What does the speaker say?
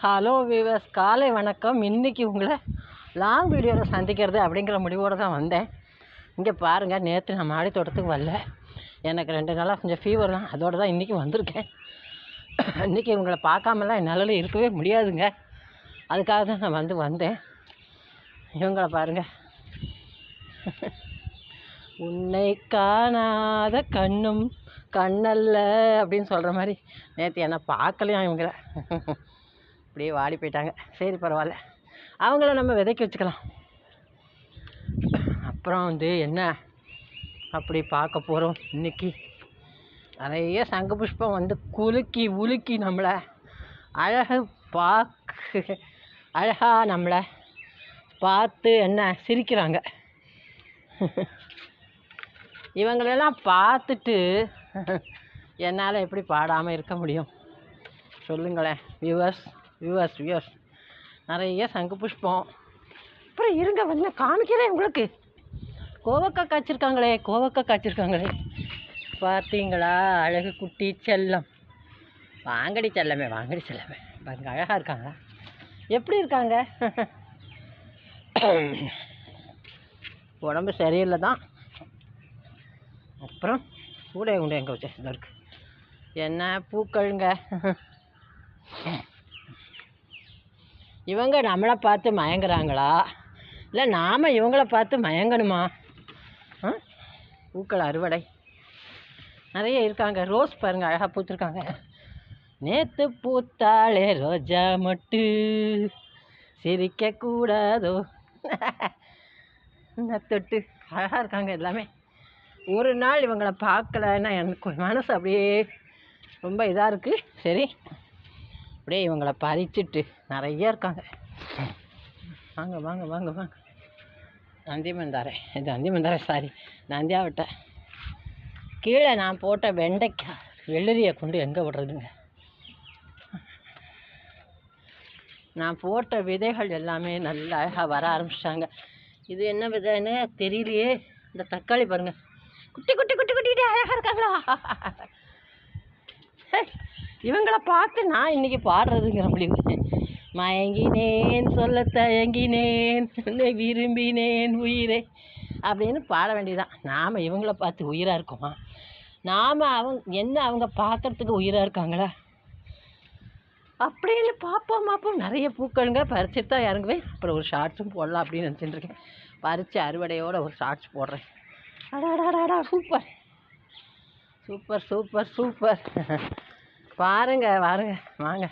Hello viewers காலை வணக்கம். இன்னைக்கு உங்களை லாங் வீடியோவில் சந்திக்கிறது அப்படிங்கிற முடிவோடு தான் வந்தேன். இங்கே பாருங்கள் நேற்று நான் மாடி தோட்டத்துக்கு வரல. எனக்கு ரெண்டு நாளாக கொஞ்சம் ஃபீவர் தான். அதோடு தான் இன்றைக்கி வந்திருக்கேன். இன்றைக்கி உங்களை பார்க்காமலாம் என்னால் இருக்கவே முடியாதுங்க. அதுக்காக தான் நான் வந்து வந்தேன். இவங்களை பாருங்கள் உன்னை காணாத கண்ணும் கண்ணல்ல அப்படின்னு சொல்கிற மாதிரி நேற்று என்னை பார்க்கலையா இவங்கள? அப்படியே வாடி போயிட்டாங்க. சரி பரவாயில்ல. அவங்கள நம்ம விதைக்க வச்சுக்கலாம். அப்புறம் வந்து என்ன அப்படி பார்க்க போகிறோம் இன்னைக்கு. நிறைய சங்க புஷ்பம் வந்து குலுக்கி உலுக்கி நம்மளை. அழகு பார்க்க அழகாக நம்மளை பார்த்து என்ன சிரிக்கிறாங்க. இவங்களெல்லாம் பார்த்துட்டு என்னால் எப்படி பாடாமல் இருக்க முடியும்? சொல்லுங்களேன் வியூவர்ஸ் வியூவர்ஸ் வியூவர்ஸ் நிறைய சங்கு புஷ்பம். அப்புறம் இருங்க வந்து காமிக்கிறேன் உங்களுக்கு. கோவக்காய் காய்ச்சிருக்காங்களே கோவக்காய் காய்ச்சிருக்காங்களே. பார்த்தீங்களா அழகு குட்டி செல்லம். வாங்கடி செல்லமே வாங்கடி செல்லமே. பாருங்க அழகாக இருக்காங்க. எப்படி இருக்காங்க? உடம்பு சரியில்லை தான். அப்புறம் கூட உண்டு எங்கே வச்சு இருக்கு. என்ன பூக்கள்ங்க? இவங்க நம்மளை பார்த்து மயங்குறாங்களா? இல்லை நாம் இவங்கள பார்த்து மயங்கணுமா? ஆ? பூக்கள் அறுவடை. நிறைய இருக்காங்க. ரோஸ் பாருங்க அழகாக பூத்துருக்காங்க. நேத்து பூத்தாளே ரோஜா மட்டு. சிரிக்க கூடாதோ? இந்த தொட்டு. அழகாக இருக்காங்க எல்லாமே. ஒரு நாள் இவங்களை பார்க்கலன்னா எனக்கு மனசு அப்படியே ரொம்ப இதாக இருக்குது சரி. அப்படியே இவங்கள பறிச்சுட்டு நிறைய இருக்காங்க. வாங்க வாங்க வாங்க வாங்க. நந்தி மந்தாரை இது நந்தி மந்தாரை சாரி நந்தியாவட்டை கீழே நான் போட்ட வெண்டைக்காய் வெள்ளரியை கொண்டு எங்கே விடுறதுங்க? நான் போட்ட விதைகள் எல்லாமே நல்லா அழகாக வர ஆரம்பிச்சிட்டாங்க. இது என்ன விதைன்னு தெரியலையே. இந்த தக்காளி பாருங்க. குட்டி குட்டி குட்டி குட்டிகிட்டே அழகாக இருக்காங்களா? இவங்கள பார்த்து நான் இன்னைக்கு பாடுறதுங்கிற முடிவு. மயங்கினேன் சொல்ல தயங்கினேன் உன்னை விரும்பினேன் உயிரே அப்படின்னு பாட வேண்டியதுதான். நாம் இவங்கள பார்த்து உயிராக இருக்கோமா? நாம் அவங்க என்ன அவங்க பார்க்குறதுக்கு உயிராக இருக்காங்களா? அப்படின்னு பார்ப்போம் பார்ப்போம். நிறைய பூக்கள்ங்க பறிச்சுட்டு தான் இறங்குவேன். அப்புறம் ஒரு ஷார்ட்ஸும் போடலாம் அப்படின்னு நினச்சிட்டு இருக்கேன். பறித்து அறுவடையோடு ஒரு ஷார்ட்ஸ் போடுறேன். அடாடாடாடா சூப்பர் சூப்பர் சூப்பர் சூப்பர் பாருங்க வாருங்க வாங்க.